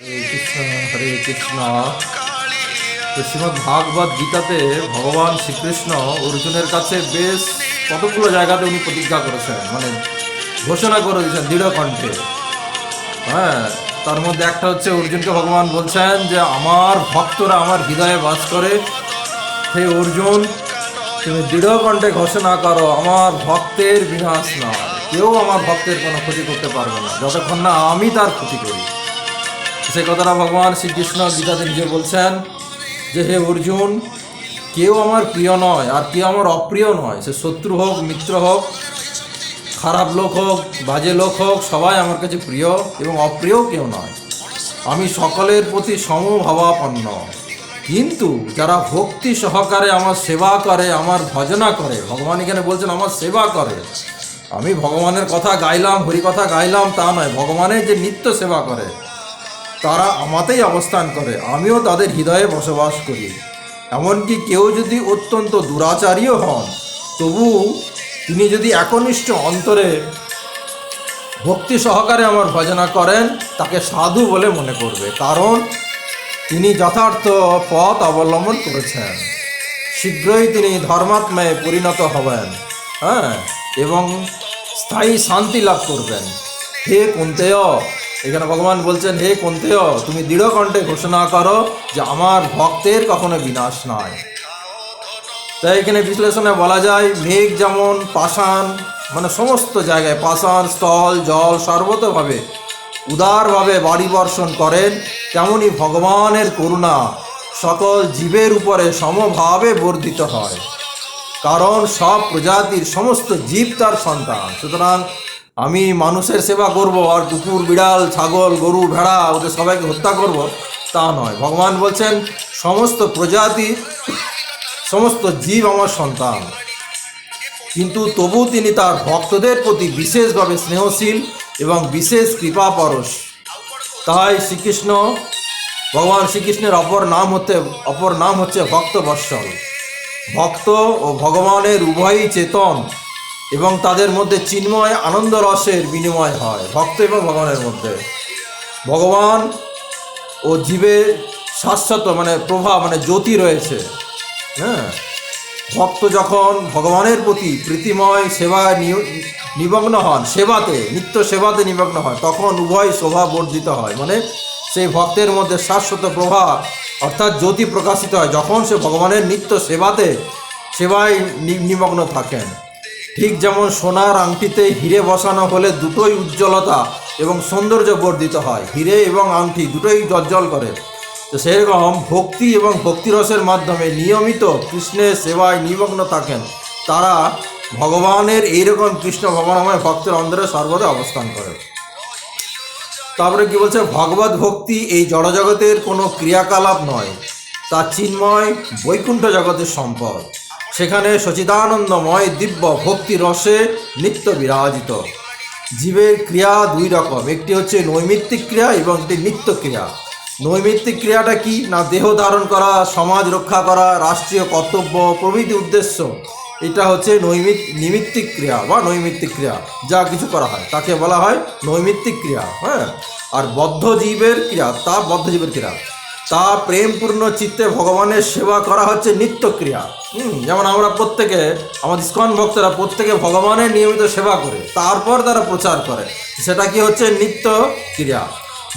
হরে কৃষ্ণ তো শ্রীমদ ভাগবত গীতাতে ভগবান শ্রীকৃষ্ণ অর্জুনের কাছে বেশ কতগুলো জায়গাতে উনি প্রতিজ্ঞা করেছেন মানে ঘোষণা করে দিয়েছেন দৃঢ় কণ্ঠে। হ্যাঁ তার মধ্যে একটা হচ্ছে অর্জুনকে ভগবান বলছেন যে, আমার ভক্তরা আমার হৃদয়ে বাস করে। হে অর্জুন, তুমি দৃঢ় কণ্ঠে ঘোষণা করো, আমার ভক্তের বিনাশ না কেউ আমার ভক্তের কোনো ক্ষতি করতে পারবে না। যতক্ষণ না আমি তার ক্ষতি করি। সে কথাটা ভগবান শ্রীকৃষ্ণ গীতাতে নিজে বলছেন যে, হে অর্জুন, কেউ আমার প্রিয় নয় আর কেউ আমার অপ্রিয় নয়। সে শত্রু হোক, মিত্র হোক, খারাপ লোক হোক, বাজে লোক হোক, সবাই আমার কাছে প্রিয় এবং অপ্রিয় কেউ নয়। আমি সকলের প্রতি সমভাবাপন্ন। কিন্তু যারা ভক্তি সহকারে আমার সেবা করে, আমার ভজনা করে, ভগবান এখানে বলছেন আমার সেবা করে, আমি ভগবানের কথা গাইলাম, হরি কথা গাইলাম তা নয়। ভগবানের যে নিত্য সেবা করে তারা আমাতেই অবস্থান করে। আমিও তাদের হৃদয়ে বসবাস করি। এমনকি কেউ যদি অত্যন্ত দুরাচারীও হন তবু তিনি যদি একনিষ্ঠ অন্তরে ভক্তি সহকারে আমার ভজনা করেন, তাকে সাধু বলে মনে করবে। কারণ তিনি যথার্থ পথ অবলম্বন করেছেন। শীঘ্রই তিনি ধর্মাত্মায় পরিণত হবেন হ্যাঁ এবং স্থায়ী শান্তি লাভ করবেন। হে কুন্তেয় এখানে ভগবান বলছেন, হে কুন্তেয়, তুমি দৃঢ় কণ্ঠে ঘোষণা করো যে আমার ভক্তের কখনো বিনাশ নয়। তাই এখানে বিশ্লেষণে বলা যায়, মেঘ যেমন পাষাণ মানে সমস্ত জায়গায় পাষাণ, স্থল, জল সর্বতভাবে উদারভাবে বাড়ি বর্ষণ করেন, তেমনি ভগবানের করুণা সকল জীবের উপরে সমভাবে বর্ধিত হয়। কারণ সব প্রজাতির সমস্ত জীব তার সন্তান। সুতরাং আমি মানুষের সেবা করব আর কুকুর, বিড়াল, ছাগল, গরু, ভেড়া ওদের সবাইকে হত্যা করব, তা নয়। ভগবান বলছেন, সমস্ত প্রজাতি, সমস্ত জীব আমার সন্তান। কিন্তু তবু তিনি তার ভক্তদের প্রতি বিশেষভাবে স্নেহশীল এবং বিশেষ কৃপা পরশ তাই শ্রীকৃষ্ণ, ভগবান শ্রীকৃষ্ণের অপর নাম হতে, অপর নাম হচ্ছে ভক্তবৎসল। ভক্ত ও ভগবানের উভয়ই চেতন। এবং তাদের মধ্যে চিন্ময় আনন্দ রসের বিনিময় হয়, ভক্ত এবং ভগবানের মধ্যে। ভগবান ও জীবের শাশ্বত মানে প্রভাব মানে জ্যোতি রয়েছে হ্যাঁ? ভক্ত যখন ভগবানের প্রতি প্রীতিময় সেবায় নিমগ্ন হন, সেবাতে, নিত্য সেবাতে নিমগ্ন হয়, তখন উভয় শোভা বর্ধিত হয়। মানে সেই ভক্তের মধ্যে শাশ্বত প্রভাব অর্থাৎ জ্যোতি প্রকাশিত হয়, যখন সে ভগবানের নিত্য সেবাতে, সেবায় নিমগ্ন থাকেন। ঠিক যেমন সোনার আংটিতে হিরে বসানো হলে দুটোই উজ্জ্বলতা এবং সৌন্দর্য বর্ধিত হয়। হিরে এবং আংটি দুটোই জজ্জল করে। তো সেরকম ভক্তি এবং ভক্তিরসের মাধ্যমে নিয়মিত কৃষ্ণের সেবায় নিমগ্ন থাকেন। তারা ভগবানের এইরকম কৃষ্ণ ভগবানময় ভক্তের অন্তরে সর্বদা অবস্থান করে তারপরে কি বলছে? ভগবত ভক্তি এই জড়জগতের কোনো ক্রিয়াকলাপ নয়। তা চিন্ময় বৈকুণ্ঠ জগতের সম্পদ। সেখানে সচিদানন্দময় দিব্য ভক্তি রসে নিত্য বিরাজিত। জীবের ক্রিয়া দুই রকম, একটি হচ্ছে নৈমিত্তিক ক্রিয়া এবং একটি নিত্য ক্রিয়া। নৈমিত্তিক ক্রিয়াটা কি? না দেহ ধারণ করা, সমাজ রক্ষা করা, রাষ্ট্রীয় কর্তব্য, প্রভৃতি উদ্দেশ্য? এটা হচ্ছে নৈমিত, নিমিত্তিক ক্রিয়া বা নৈমিত্তিক ক্রিয়া। যা কিছু করা হয়, তাকে বলা হয় নৈমিত্তিক ক্রিয়া হ্যাঁ? আর বদ্ধ জীবের ক্রিয়া, তা বদ্ধ জীবের ক্রিয়া। তা প্রেমপূর্ণ চিত্তে ভগবানের সেবা করা হচ্ছে নিত্যক্রিয়া। যেমন আমরা প্রত্যেকে, আমাদের ইস্কন ভক্তরা প্রত্যেকে ভগবানের নিয়মিত সেবা করে, তারপর তারা প্রচার করে। সেটা কি হচ্ছে? নিত্য ক্রিয়া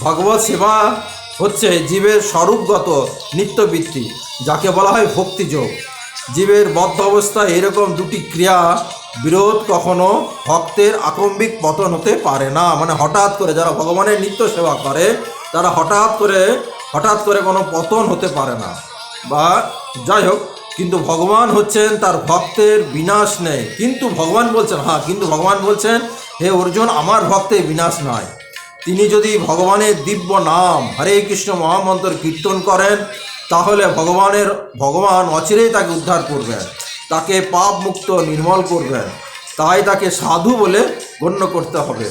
ভগবত সেবা হচ্ছে জীবের স্বরূপগত নিত্যবৃত্তি, যাকে বলা হয় ভক্তিযোগ। জীবের বদ্ধ অবস্থায় এরকম দুটি ক্রিয়া বিরোধ কখনো ভক্তের আকম্বিক পতন হতে পারে না। মানে হঠাৎ করে যারা ভগবানের নিত্য সেবা করে, তারা হঠাৎ করে হঠাৎ করে কোনো পতন হতে পারে না। বা যাই হোক, কিন্তু ভগবান হচ্ছেন তার ভক্তের বিনাশ নেই। কিন্তু ভগবান বলছেন হ্যাঁ কিন্তু ভগবান বলছেন, হে অর্জুন, আমার ভক্তের বিনাশ নয় তিনি যদি ভগবানের দিব্য নাম, হরে কৃষ্ণ মহামন্ত্র কীর্তন করেন, তাহলে ভগবানের, ভগবান অচিরেই তাকে উদ্ধার করবেন। তাকে পাপ মুক্ত নির্মল করবেন। তাই তাকে সাধু বলে গণ্য করতে হবে।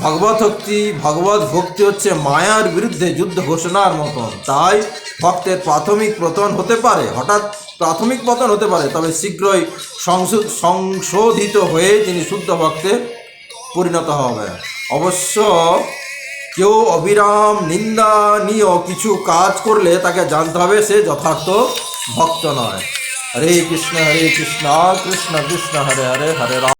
ভগবত ভক্তি ভগবত ভক্তি হচ্ছে মায়ার বিরুদ্ধে যুদ্ধ ঘোষণার মতন। তাই ভক্তের প্রাথমিক পতন হতে পারে, হঠাৎ প্রাথমিক পতন হতে পারে, তবে শীঘ্রই সংশো- সংশোধিত হয়ে তিনি শুদ্ধ ভক্তে পরিণত হবে অবশ্য কেউ অবিরাম নিন্দা নিন্দানীয় কিছু কাজ করলে তাকে জানতে হবে সে যথার্থ ভক্ত নয়। হরে কৃষ্ণ হরে কৃষ্ণ কৃষ্ণ কৃষ্ণ, হরে হরে হরে রাম।